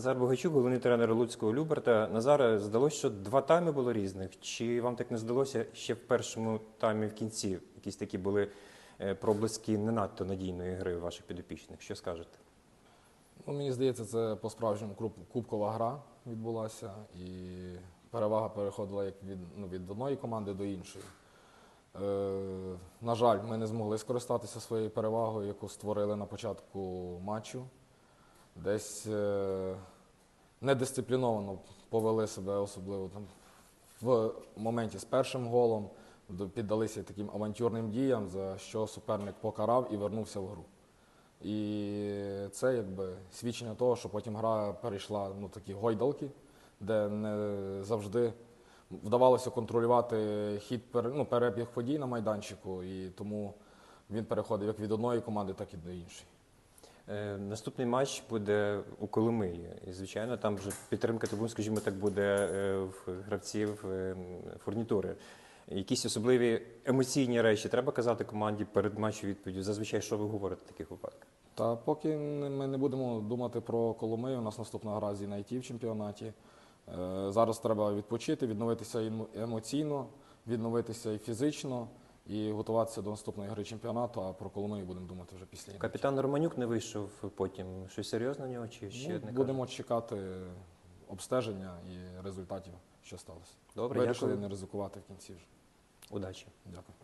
Назар Богачук, головний тренер Луцького Люберта. Назаре, здалося, що два тайми було різних. Чи вам так не здалося ще в першому таймі в кінці? Якісь такі були е, проблиски не надто надійної гри ваших підопічних? Що скажете? Ну, мені здається, це по-справжньому кубкова гра відбулася, і перевага переходила як від, ну, від одної команди до іншої. Е, на жаль, ми не змогли скористатися своєю перевагою, яку створили на початку матчу. Десь е, недисципліновано повели себе, особливо там, в моменті з першим голом, піддалися таким авантюрним діям, за що суперник покарав і вернувся в гру. І це якби свідчення того, що потім гра перейшла ну, такі гойдалки, де не завжди вдавалося контролювати хід ну, перебіг подій на майданчику, і тому він переходив як від одної команди, так і до іншої. Е, Наступний матч буде у Коломиї. І, звичайно, там вже підтримка трибун, скажімо так, буде е, в гравців е, фурнітури. Якісь особливі емоційні речі треба казати команді перед матчем відповіддю. Зазвичай, що ви говорите в таких випадках? Та поки ми не будемо думати про Коломию, у нас наступна гра з IT в чемпіонаті. Зараз треба відпочити, відновитися емо- емоційно, відновитися і фізично, і готуватися до наступної гри чемпіонату, а про Коломию будемо думати вже після. ігри. Капітан Романюк не вийшов потім. Щось серйозне в нього чи ще Ну, не будемо чекати обстеження і результатів, що сталося. Добре, Вирішили дякую. не ризикувати в кінці вже. Удачі. Дякую.